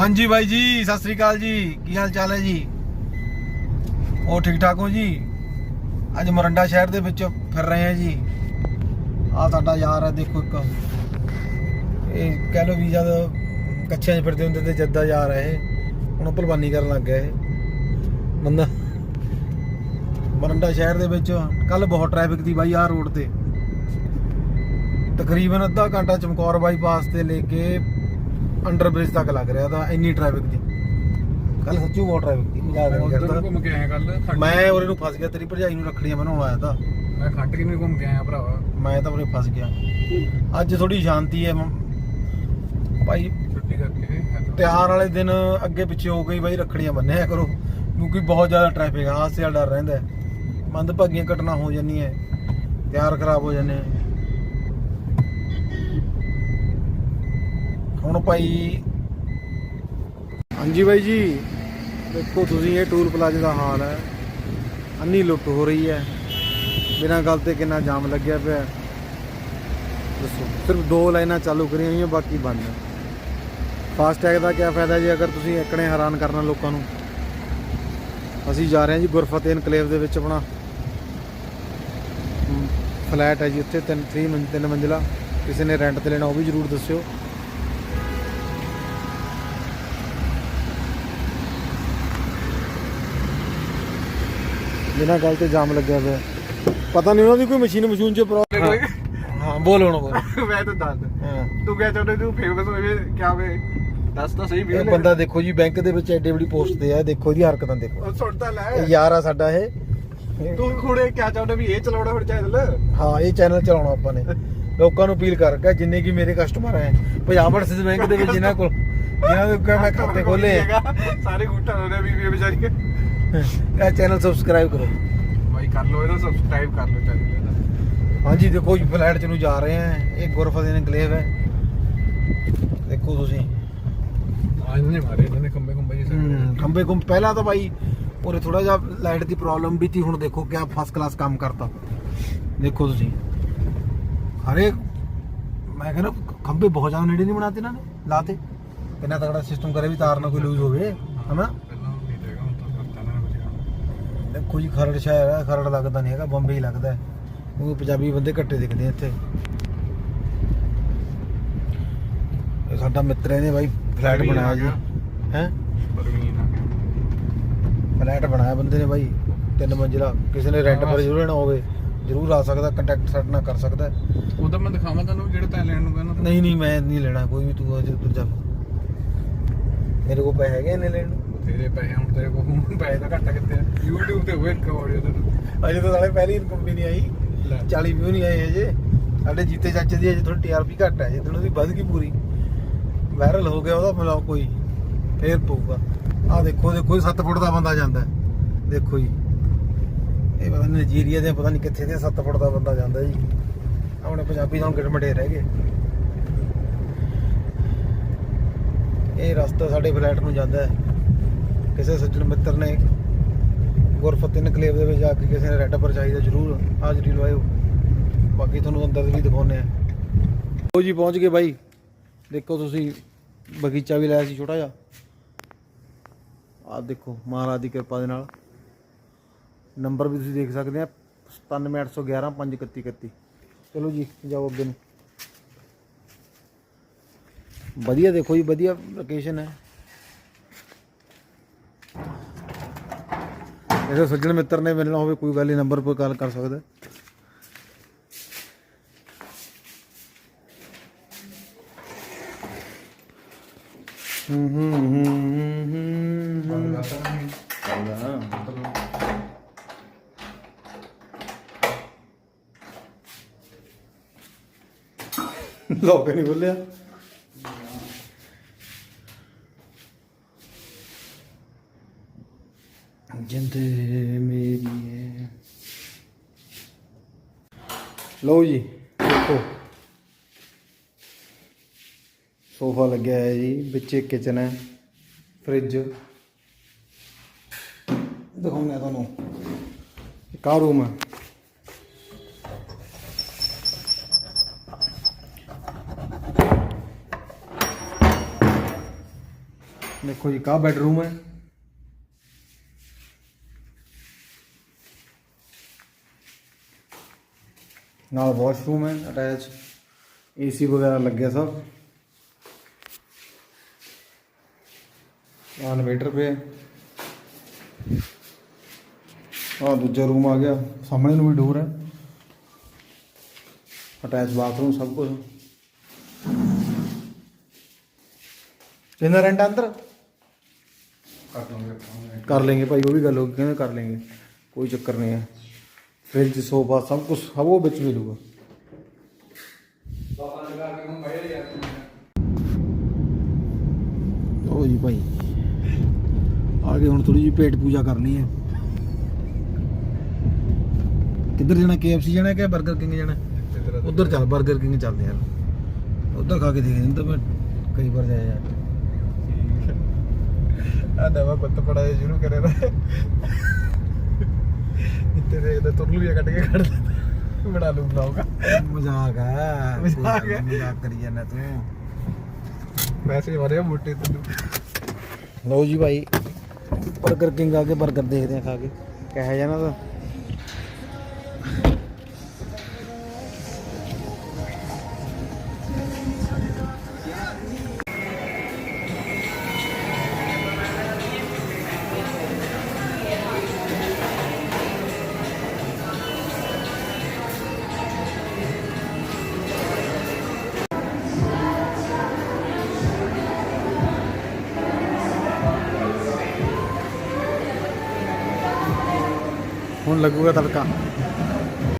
ਹਾਂਜੀ ਬਾਈ ਜੀ, ਸਤਿ ਸ੍ਰੀ ਅਕਾਲ ਜੀ। ਕੀ ਹਾਲ ਚਾਲ ਹੈ ਜੀ? ਉਹ ਠੀਕ ਠਾਕ ਹੋ ਜੀ? ਅੱਜ ਮੋਰਿੰਡਾ ਸ਼ਹਿਰ ਦੇ ਵਿੱਚ ਫਿਰ ਰਹੇ ਹਾਂ ਜੀ। ਆ ਸਾਡਾ ਯਾਰ ਹੈ, ਦੇਖੋ ਇੱਕ। ਇਹ ਕਹਿ ਲੋ ਵੀ ਜਦ ਕੱਛਿਆਂ 'ਚ ਫਿਰਦੇ ਹੁੰਦੇ ਤੇ ਜੱਦਾ ਯਾਰ ਹੈ ਇਹ। ਹੁਣ ਭਲਵਾਨੀ ਕਰਨ ਲੱਗ ਗਿਆ ਇਹ। ਬੰਦਾ। ਮੋਰਿੰਡਾ ਸ਼ਹਿਰ ਦੇ ਵਿੱਚ ਕੱਲ ਬਹੁਤ ਟ੍ਰੈਫਿਕ ਦੀ ਬਾਈ ਆਹ ਰੋਡ ਤੇ। ਤਕਰੀਬਨ ਅੱਧਾ ਘੰਟਾ ਚਮਕੌਰ ਬਾਈਪਾਸ ਤੇ ਲੈ ਕੇ ਅੰਡਰ ਬ੍ਰਿਜ ਤੱਕ ਲੱਗ ਰਿਹਾ ਤਾਂ ਇੰਨੀ ਟ੍ਰੈਫਿਕ ਦੀ। ਕੱਲ ਸੱਚੀ ਬਹੁਤ ਟ੍ਰੈਫਿਕ ਦੀ ਮਜ਼ਾਕ ਨਹੀਂ ਉਧਰ ਕਰਦਾ ਘੁੰਮ ਕੇ ਆਇਆ ਕੱਲ ਮੈਂ ਉਹਦੇ ਨੂੰ ਫਸ ਗਿਆ ਤੇਰੀ ਭਰਜਾਈ ਨੂੰ ਰੱਖੜੀਆਂ ਬਣਾਉਣ ਆਇਆ ਤਾਂ। ਮੈਂ ਖੱਟ ਕੇ ਨਹੀਂ ਘੁੰਮ ਕੇ ਆਇਆ ਭਰਾਵਾ। ਮੈਂ ਤਾਂ ਉਰੇ ਫਸ ਗਿਆ। ਅੱਜ ਥੋੜੀ ਸ਼ਾਂਤੀ ਹੈ। ਮ- ਭਾਈ ਛੁੱਟੀ ਕਰਕੇ ਤਿਉਹਾਰ ਵਾਲੇ ਦਿਨ ਅੱਗੇ ਪਿੱਛੇ ਹੋ ਗਈ ਬਾਈ ਰੱਖੜੀਆਂ ਬੰਨਿਆ ਕਰੋ। ਕਿਉਂਕਿ ਬਹੁਤ ਜ਼ਿਆਦਾ ਟ੍ਰੈਫਿਕ ਆ ਹਾਸੇ ਦਾ ਡਰ ਰਹਿੰਦਾ ਹੈ। ਮੰਦ ਭਾਗੀਆਂ ਘਟਨਾ ਹੋ ਜਾਂਦੀਆਂ ਤਿਆਰ ਖਰਾਬ ਹੋ ਜਾਂਦੇ ਹੁਣ ਭਾਈ ਹਾਂਜੀ ਬਾਈ ਜੀ, ਦੇਖੋ ਤੁਸੀਂ ਇਹ ਟੂਲ ਪਲਾਜ਼ੇ ਦਾ ਹਾਲ ਹੈ। ਅੰਨੀ ਲੁੱਟ ਹੋ ਰਹੀ ਹੈ। ਬਿਨਾਂ ਗੱਲ ਤੇ ਕਿੰਨਾ ਜਾਮ ਲੱਗਿਆ ਪਿਆ ਦੱਸੋ, ਸਿਰਫ ਦੋ ਲਾਈਨਾਂ ਚਾਲੂ ਕਰੀਆਂ ਹੋਈਆਂ, ਬਾਕੀ ਬੰਦ ਹੈ। ਫਾਸਟੈਗ ਦਾ ਕੀ ਫਾਇਦਾ ਜੀ, ਅਗਰ ਤੁਸੀਂ ਇੱਕਣੇ ਹੈਰਾਨ ਕਰਨਾ ਲੋਕਾਂ ਨੂੰ? ਅਸੀਂ ਜਾ ਰਹੇ ਹਾਂ ਜੀ ਗੁਰਫਤਿਹ ਇਨਕਲੇਵ ਦੇ ਵਿੱਚ ਆਪਣਾ। ਫਲੈਟ ਹੈ ਜੀ ਉੱਥੇ, ਤਿੰਨ 3 ਮੰਜ਼ਿਲ, ਤਿੰਨ ਮੰਜ਼ਿਲਾ। ਕਿਸੇ ਨੇ ਰੈਂਟ ਤੇ ਲੈਣਾ, ਉਹ ਵੀ ਜਰੂਰ ਦੱਸਿਓ। ਬਿਨਾਂ ਗੱਲ ਤੇ ਜਾਮ ਲੱਗਿਆ ਪਿਆ। ਪਤਾ ਨਹੀਂ ਉਹਨਾਂ ਦੀ ਕੋਈ ਮਸ਼ੀਨ ਮਸ਼ੀਨ ਚ ਪ੍ਰੋਬਲਮ ਹਾਂ। ਬੋਲ ਹੁਣ ਬੋਲ। ਮੈਂ ਤਾਂ ਦੱਸ ਤੂੰ ਕਿਆ ਚਾਹੁੰਦਾ ਤੂੰ ਫੇਮਸ ਹੋਵੇ ਕਿਆ ਵੇ? ਦੱਸ ਤਾਂ ਸਹੀ ਵੀ ਇਹ ਬੰਦਾ ਦੇਖੋ ਜੀ ਬੈਂਕ ਦੇ ਵਿੱਚ ਐਡੀ ਵੱਡੀ ਪੋਸਟ ਤੇ ਆ ਦੇਖੋ ਇਹਦੀ ਹਰਕਤਾਂ ਦੇਖੋ। ਸੁਣਦਾ ਲੈ। ਯਾਰ ਆ ਸਾਡਾ ਇਹ। ਤੂੰ ਖੁੜੇ ਕਿਆ ਚਾਹੁੰਦਾ ਵੀ ਇਹ ਚਲਾਉਣਾ ਹੁਣ ਚੈਨਲ ਹਾਂ ਇਹ ਚੈਨਲ ਚਲਾਉਣਾ ਆਪਾਂ ਨੇ। ਲੋਕਾਂ ਨੂੰ ਅਪੀਲ ਕਰ ਰਿਹਾ ਜਿੰਨੇ ਕੀ ਮੇਰੇ ਕਸਟਮਰ ਹੈ ਪੰਜਾਬ ਐਕਸਿਸ ਬੈਂਕ ਦੇ ਵਿੱਚ ਜਿਨ੍ਹਾਂ ਕੋਲ ਜਿਨ੍ਹਾਂ ਦੇ ਕੋਲ ਮੈਂ ਖਾਤੇ ਖੋਲੇ ਆ। ਸਾਰੇ ਗੁੱਟਾ ਹੋ ਰਿਹਾ ਵੀ ਵਿਚਾਰੀ। ਕੇ ਇਹ ਚੈਨਲ ਸਬਸਕ੍ਰਾਈਬ ਕਰੋ। ਭਾਈ ਕਰ ਲਓ ਇਹਦਾ ਸਬਸਕ੍ਰਾਈਬ ਕਰ ਲਓ ਚੈਨਲ ਇਹਦਾ। ਹਾਂਜੀ ਦੇਖੋ ਜੀ ਫਲੈਟ ਚ ਨੂੰ ਜਾ ਰਹੇ ਆ। ਇਹ ਗੁਰਫਤਿਹ ਇਨਕਲੇਵ ਹੈ। ਦੇਖੋ ਤੁਸੀਂ। ਆ ਇਹਨਾਂ ਨੇ ਮਾਰੇ ਇਹਨਾਂ ਨੇ ਖੰਬੇ ਖੰਬੇ ਜੀ ਹਮ, ਖੰਬੇ ਪਹਿਲਾਂ ਤਾਂ ਭਾਈ ਉਰੇ ਥੋੜਾ ਜਿਹਾ ਲਾਈਟ ਦੀ ਪ੍ਰੋਬਲਮ ਵੀ ਤੀ ਹੁਣ ਦੇਖੋ ਕਿਆ ਫਸਟ ਕਲਾਸ ਕੰਮ ਕਰਤਾ। ਦੇਖੋ ਤੁਸੀਂ। ਹਰੇ ਮੈਂ ਕਹਿੰਦਾ ਖੰਬੇ ਬਹੁਤ ਜ਼ਿਆਦਾ ਨੇੜੇ ਨਹੀਂ ਬਣਾਤੇ ਇਹਨਾਂ ਨੇ ਲਾਤੇ। ਕਿੰਨਾ ਤਗੜਾ ਸਿਸਟਮ ਕਰੇ ਵੀ ਤਾਰ ਨਾ ਕੋਈ ਲੂਜ਼ ਹੋਵੇ ਹਨਾ? ਦੇਖੋ ਜੀ ਖਰੜ ਸ਼ਹਿਰ ਹੈ ਖਰੜ ਲੱਗਦਾ ਨਹੀਂ ਹੈਗਾ ਬੰਬੇ ਹੀ ਲੱਗਦਾ। ਹੈ ਕਿਉਂਕਿ ਪੰਜਾਬੀ ਬੰਦੇ ਘੱਟੇ ਦਿਖਦੇ ਇੱਥੇ। ਸਾਡਾ ਮਿੱਤਰ ਇਹਨੇ ਬਾਈ ਫਲੈਟ ਬਣਾਇਆ ਜੀ। ਹੈ? ਫਲੈਟ ਬਣਾਇਆ ਬੰਦੇ ਨੇ ਬਾਈ ਤਿੰਨ ਮੰਜ਼ਿਲਾ। ਕਿਸੇ ਨੇ ਰੈਂਟ ਪਰ ਜ਼ਰੂਰ ਲੈਣਾ ਹੋਵੇ ਜ਼ਰੂਰ ਆ ਸਕਦਾ ਕੰਟੈਕਟ ਸਾਡੇ ਨਾਲ ਕਰ ਸਕਦਾ। ਉਹਦਾ ਮੈਂ ਦਿਖਾਵਾਂ ਤੁਹਾਨੂੰ ਜਿਹੜਾ ਤੈਂ ਲੈਣ ਨੂੰ ਕਹਿੰਦਾ ਨਹੀਂ ਨਹੀਂ ਮੈਂ ਨਹੀਂ ਲੈਣਾ ਕੋਈ ਵੀ ਤੂੰ ਅਜੇ ਉੱਧਰ ਚੱਲ ਮੇਰੇ ਕੋਲ ਪੈਸੇ ਹੈਗੇ ਨੇ ਲੈਣ ਨੂੰ। ਤੇਰੇ ਪੈਸੇ ਹੁਣ ਤੇਰੇ ਕੋਲ ਹੁਣ ਪੈਸੇ ਤਾਂ ਘੱਟ ਕਿੱਥੇ ਆ? YouTube ਤੇ ਹੋਏ ਕੌੜੀ ਉਹਦੇ ਅਜੇ ਤਾਂ ਸਾਲੇ ਪਹਿਲੀ ਇਨਕਮ ਵੀ ਨਹੀਂ ਆਈ। 40 ਵਿਊ ਨਹੀਂ ਆਏ ਅਜੇ ਸਾਡੇ ਜੀਤੇ ਚਾਚੇ ਦੀ ਅਜੇ ਥੋੜੀ ਟੀਆਰਪੀ ਘੱਟ ਹੈ ਜਿੱਦਣ ਉਹਦੀ ਵੱਧ ਗਈ ਪੂਰੀ। ਵਾਇਰਲ ਹੋ ਗਿਆ ਉਹਦਾ ਮਤਲਬ ਕੋਈ ਫੇਰ ਪਊਗਾ। ਆਹ ਦੇਖੋ ਦੇਖੋ 7 ਫੁੱਟ ਦਾ ਬੰਦਾ ਜਾਂਦਾ। ਦੇਖੋ ਜੀ। ਇਹ ਪਤਾ ਨਹੀਂ ਨਜੀਰੀਆ ਦੇ ਪਤਾ ਨਹੀਂ ਕਿੱਥੇ ਦੇ 7 ਫੁੱਟ ਦਾ ਬੰਦਾ ਜਾਂਦਾ ਜੀ। ਆਪਣੇ ਪੰਜਾਬੀ ਤਾਂ ਹੁਣ ਗਿਟਮਟੇ ਰਹਿ ਗਏ। ਇਹ ਰਸਤਾ ਸਾਡੇ ਫਲੈਟ ਨੂੰ ਜਾਂਦਾ ਹੈ। ਕਿਸੇ ਸੱਜਣ ਮਿੱਤਰ ਨੇ ਗੁਰਫਤਿਹ ਇਨਕਲੇਵ ਦੇ ਵਿੱਚ ਜਾ ਕੇ ਕਿਸੇ ਨੇ ਰੈੱਡ ਪਰ ਚਾਹੀਦਾ ਜਰੂਰ ਹਾਜ਼ਰੀ ਲਵਾਇਓ। ਬਾਕੀ ਤੁਹਾਨੂੰ ਅੰਦਰ ਵੀ ਦਿਖਾਉਨੇ ਆ ਲੋ ਜੀ, ਪਹੁੰਚ ਗਏ ਬਾਈ। ਦੇਖੋ ਤੁਸੀਂ, ਬਗੀਚਾ ਵੀ ਲਾਇਆ ਸੀ ਛੋਟਾ ਜਿਹਾ। ਆਹ ਦੇਖੋ, ਮਹਾਰਾਜ ਦੀ ਕਿਰਪਾ ਦੇ ਨਾਲ। ਨੰਬਰ ਵੀ ਤੁਸੀਂ ਦੇਖ ਸਕਦੇ ਆ 97811 53131 ਚਲੋ ਜੀ, ਜਾਓ ਅੱਗੇ ਨੂੰ। ਵਧੀਆ ਦੇਖੋ ਜੀ ਵਧੀਆ ਲੋਕੇਸ਼ਨ ਹੈ। ਇਹਦੇ ਸੱਜਣ ਮਿੱਤਰ ਨੇ ਮਿਲਣਾ ਹੋਵੇ ਕੋਈ ਗੱਲ ਨਹੀਂ ਨੰਬਰ 'ਤੇ ਕਾਲ ਕਰ ਸਕਦਾ। ਹੈ। ਹੂੰ ਹੂੰ ਹੂੰ ਹੂੰ। ਹੂੰ ਲੋਕ ਨਹੀਂ ਬੋਲਿਆ। ਜਿੰਦ ਮੇਰੀ ਹੈ ਲਓ ਜੀ, ਦੇਖੋ। ਸੋਫਾ ਲੱਗਿਆ ਹੈ ਜੀ, ਵਿੱਚ ਕਿਚਨ ਹੈ ਫ੍ਰਿਜ ਦਿਖਾਉਂਦਾ ਤੁਹਾਨੂੰ। ਇੱਕ ਰੂਮ ਹੈ। ਦੇਖੋ ਜੀ ਕਾ ਬੈਡਰੂਮ ਹੈ। नाल वॉशरूम है अटैच एसी वगैरह लग गया सब इन्वेटर पे और दूजा रूम आ गया सामने भी डोर है अटैच बाथरूम सब कुछ कितना रेंट अंदर कर लेंगे भाई वो भी गल होगी कर लेंगे कोई चक्कर नहीं है ਫ੍ਰਿਜ ਸੋਫਾ ਸਭ ਕੁਝ ਸਭ ਉਹ ਵਿੱਚ ਮਿਲੂਗਾ ਲਓ ਜੀ ਭਾਈ। ਆਗੇ ਹੁਣ ਥੋੜੀ ਜਿਹੀ ਪੇਟ ਪੂਜਾ ਕਰਨੀ ਹੈ। ਕਿੱਧਰ ਜਾਣਾ? KFC ਜਾਣਾ ਕਿ 버ਗਰ ਕਿੰਗ ਜਾਣਾ ਉਧਰ ਚੱਲ 버ਗਰ ਕਿੰਗ ਚੱਲਦੇ ਯਾਰ ਉਧਰ ਖਾ ਕੇ ਦੇਖਦੇ ਤਾਂ ਮੈਂ ਕਈ ਵਾਰ ਜਾਇਆ ਯਾਰ। ਆ ਦਵਾ ਕੁੱਤ ਪੜਾ ਸ਼ੁਰੂ ਕਰੇ ਨਾ। ਇੱਥੇ ਦੇਖਦਾ ਤੁਰਲੂ ਕੱਟ ਕੇ ਕੱਢ ਦਿੰਦਾ ਬਣਾ ਲੂ ਬਲਾਉਗਾ ਮਜ਼ਾਕ ਹੈ ਮਜ਼ਾਕ ਹੈ। ਮਜ਼ਾਕ ਕਰੀ ਜਾਂਦਾ ਤੂੰ। ਵੈਸੇ ਮਾਰੇ ਮੋਟੇ ਤੈਨੂੰ ਲਓ ਜੀ ਭਾਈ 버ਗਰ ਕਿੰਗ ਆ ਕੇ 버ਗਰ ਦੇਖਦੇ ਆ ਖਾ ਕੇ। ਕਿਹੋ ਜਿਹਾ ਨਾ ਹੁਣ ਲੱਗੂਗਾ ਤੜਕਾ।